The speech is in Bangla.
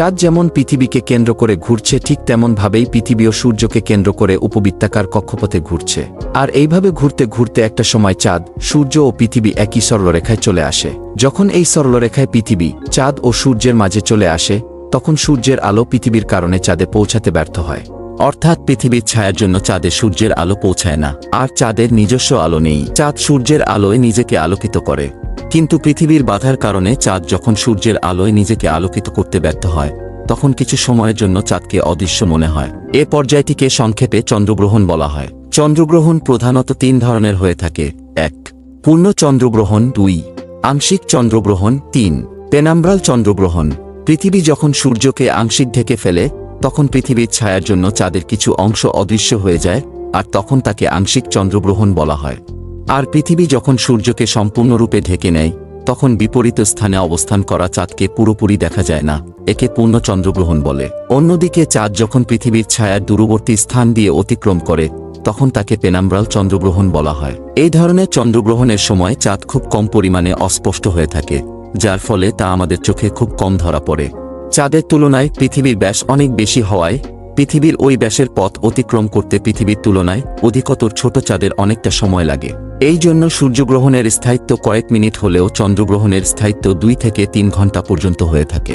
চাঁদ যেমন পৃথিবীকে কেন্দ্র করে ঘুরছে, ঠিক তেমনভাবেই পৃথিবীও সূর্যকে কেন্দ্র করে উপবৃত্তাকার কক্ষপথে ঘুরছে। আর এইভাবে ঘুরতে ঘুরতে একটা সময় চাঁদ, সূর্য ও পৃথিবী একই সরলরেখায় চলে আসে। যখন এই সরলরেখায় পৃথিবী, চাঁদ ও সূর্যের মাঝে চলে আসে, তখন সূর্যের আলো পৃথিবীর কারণে চাঁদে পৌঁছাতে ব্যর্থ হয়। অর্থাৎ পৃথিবীর ছায়ার জন্য চাঁদে সূর্যের আলো পৌঁছায় না, আর চাঁদের নিজস্ব আলো নেই। চাঁদ সূর্যের আলোয় নিজেকে আলোকিত করে। কিন্তু পৃথিবীর বাধার কারণে চাঁদ যখন সূর্যের আলোয় নিজেকে আলোকিত করতে ব্যর্থ হয়, তখন কিছু সময়ের জন্য চাঁদকে অদৃশ্য মনে হয়। এ পর্যায়টিকে সংক্ষেপে চন্দ্রগ্রহণ বলা হয়। চন্দ্রগ্রহণ প্রধানত তিন ধরনের হয়ে থাকে। এক, পূর্ণ চন্দ্রগ্রহণ। দুই, আংশিক চন্দ্রগ্রহণ। তিন, পেনাম্ব্রাল চন্দ্রগ্রহণ। পৃথিবী যখন সূর্যকে আংশিক ঢেকে ফেলে, তখন পৃথিবীর ছায়ার জন্য চাঁদের কিছু অংশ অদৃশ্য হয়ে যায়, আর তখন তাকে আংশিক চন্দ্রগ্রহণ বলা হয়। আর পৃথিবী যখন সূর্যকে সম্পূর্ণরূপে ঢেকে নেয়, তখন বিপরীত স্থানে অবস্থান করা চাঁদকে পুরোপুরি দেখা যায় না, একে পূর্ণ চন্দ্রগ্রহণ বলে। অন্যদিকে চাঁদ যখন পৃথিবীর ছায়ার দূরবর্তী স্থান দিয়ে অতিক্রম করে, তখন তাকে পেনাম্ব্রাল চন্দ্রগ্রহণ বলা হয়। এই ধরনের চন্দ্রগ্রহণের সময় চাঁদ খুব কম পরিমাণে অস্পষ্ট হয়ে থাকে, যার ফলে তা আমাদের চোখে খুব কম ধরা পড়ে। চাঁদের তুলনায় পৃথিবীর ব্যাস অনেক বেশি হওয়ায়, পৃথিবীর ওই ব্যাসের পথ অতিক্রম করতে পৃথিবীর তুলনায় অধিকতর ছোট চাঁদের অনেকটা সময় লাগে। এই জন্য সূর্যগ্রহণের স্থায়িত্ব কয়েক মিনিট হলেও চন্দ্রগ্রহণের স্থায়িত্ব দুই থেকে তিন ঘণ্টা পর্যন্ত হয়ে থাকে।